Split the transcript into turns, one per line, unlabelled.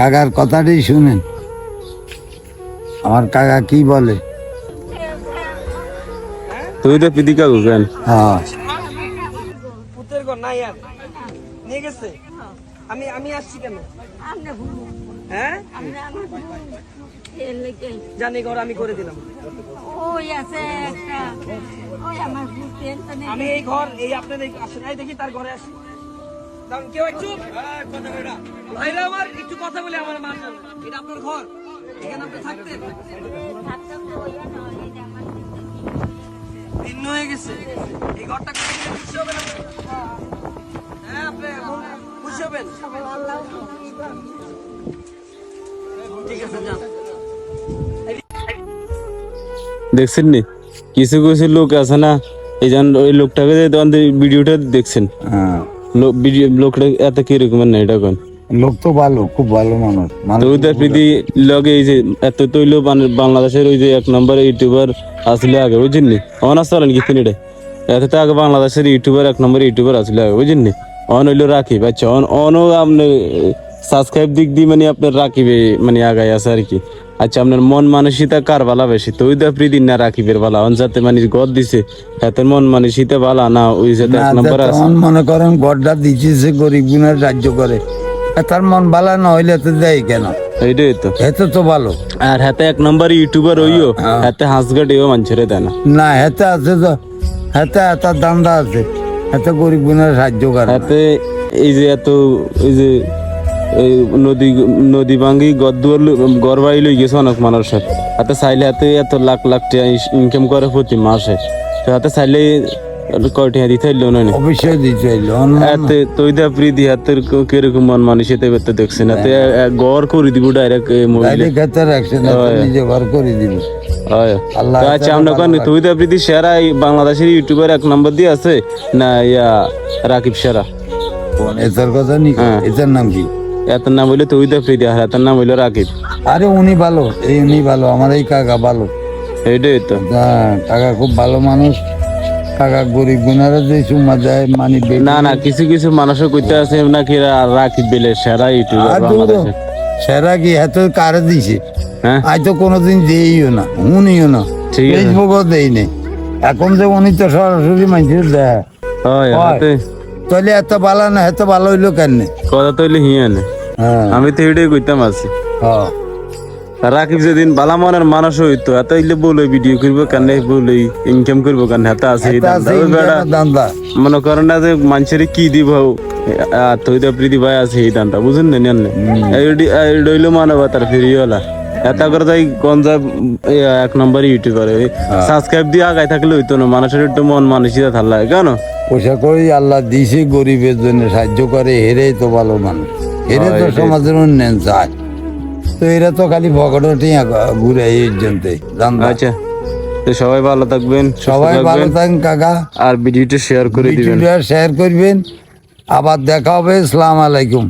কাকার কথাটাই শুনেন। আমার কাকা কি বলে?
তুই তো পিদি কাকু কেন?
হ্যাঁ।
পুতের ঘর নাই আর। নিয়ে গেছে? আমি আমি আসছি কেন? হ্যাঁ? জানি ঘর আমি করে দিলাম।
ওই আছে একটা ওই আমার
আমি এই ঘর এই আপনার এই আসেন। এই দেখি তার ঘরে আসি। কেউ একটু? ভাইরা আমার একটু কথা বলে আমার মা এটা আপনার ঘর। এখানে আপনি থাকতেন?
থাকতাম তো ওই না এই যে আমার
ভিন্ন হয়ে গেছে। এই ঘরটা খুশি হবেন হ্যাঁ আপনি খুশি হবেন? ঠিক আছে যান।
দেখছেন নি কিছু কিছু লোক আছে না এই যেন ওই লোকটাকে ভিডিওটা দেখছেন।
হ্যাঁ।
লোকটা এত কীরকম না এটা কোন?
লোক তো ভালো খুব ভালো মানুষ।
ওদের প্রীতি লগে এই যে এত তৈল বাংলাদেশের ওই যে এক নম্বর ইউটিউবার আসলে আগে বুঝছেন নি? অনার্স চলেন কি তিনি এত তো আগে বাংলাদেশের ইউটিউবার এক নম্বর ইউটিউবার আসলে আগে বুঝছেন নি? অন হইল রাখিব আচ্ছা অন অনও আপনি সাবস্ক্রাইব দিক দিয়ে মানে আপনার রাখিবে মানে আগায় আছে আর কি। আচ্ছা আপনার মন মানসিকতা কার বালা বেশি? তো ওইটা প্রীতি না রাখিবের বালা অন যাতে মানে গদ দিছে এত মন মানসিকতা বালা না ওই যাতে এক নম্বর আছে।
মনে করেন গড্ডা দিচ্ছে গরিব গুণের রাজ্য করে। তার মন ভালো না হইলে তো দেয় কেন?
এইটাই তো।
এত তো ভালো।
আর হাতে এক নম্বর ইউটিউবার হইও হাতে হাঁসগাটিও মানুষের দেয় না।
না হেতে আছে তো হেতে এত দান্দা আছে এত গরিব গুণের সাহায্য করে।
হাতে এই যে এত এই যে এই নদী নদী ভাঙ্গি গদ্দুয়ার লই গেছে অনেক মানুষের হাতে। চাইলে হাতে এত লাখ লাখ টাকা ইনকাম করে প্রতি মাসে। তো হাতে চাইলে কয় টাকা দিতে হইল না?
অবশ্যই দিতে হইল
হাতে তৈ দা প্রীতি হাতের কীরকম মন মানিস এতে তো দেখছেন? হাতে ঘর করে দিব ডাইরেক্ট মহিলা।
রাখছে না নিজে করে দিব।
তো আচ্ছা আমরা কোন তুই তো প্রীতি সেরা বাংলাদেশের ইউটিউবার এক নম্বর দিয়ে আছে না ইয়া রাকিব সেরা?
এটার কথা নি?
হ্যাঁ।
এটার নাম কি?
এত নাম হইল তুই তো প্রীতি আর এত নাম হইল রাকিব।
আরে উনি ভালো এই উনি ভালো আমার এই কাকা ভালো।
এইটাই তো।
হ্যাঁ, কাকা খুব ভালো মানুষ। কাকা গরিব গুনারা যে চুমা দেয় মানি
না না কিছু কিছু মানুষও কইতে আছে নাকি রাকিব বেলে সেরা ইউটিউবার বাংলাদেশে।
সেরা কি এত কারে দিছে?
হ্যাঁ?
আজ তো কোনোদিন দিইও না উনিও না।
ঠিক আছে।
ফেসবুকও দেই নেই। এখন যে উনি তো সরাসরি মানুষের দেয় তাহলে এত ভালো না এত ভালো হইল কেন
কথা তো হইলে হিয়ে নে। আমি তো এটাই কইতাম আছি।
হ্যাঁ।
রাকিব যেদিন বালা মনের মানুষ হইতো এত হইলে বলে ভিডিও করব কেন বলে ইনকাম করব কেন হাতে আছে মনে করেন না যে মানুষের কি দিব প্রীতি ভাই আছে এই দানটা বুঝুন না নেন রইল মানবতার ফিরিওলা এটা করে তাই কোন এক নম্বর ইউটিউবার সাবস্ক্রাইব দিয়ে আগায় থাকলে হইতো না মানুষের একটু মন মানসিকতা ভালো লাগে কেন?
পয়সা করি আল্লাহ দিছে গরিবের জন্য সাহায্য করে হেরেই তো ভালো মানুষ। হেরে তো সমাজের উন্নয়ন চায়। তো এরা তো খালি ভগটটি ঘুরে এই জন্য
আচ্ছা তো সবাই ভালো থাকবেন
সবাই ভালো থাকেন কাকা।
আর ভিডিওটা শেয়ার করে দিবেন।
শেয়ার করবেন। আবার দেখা হবে আসসালামু আলাইকুম।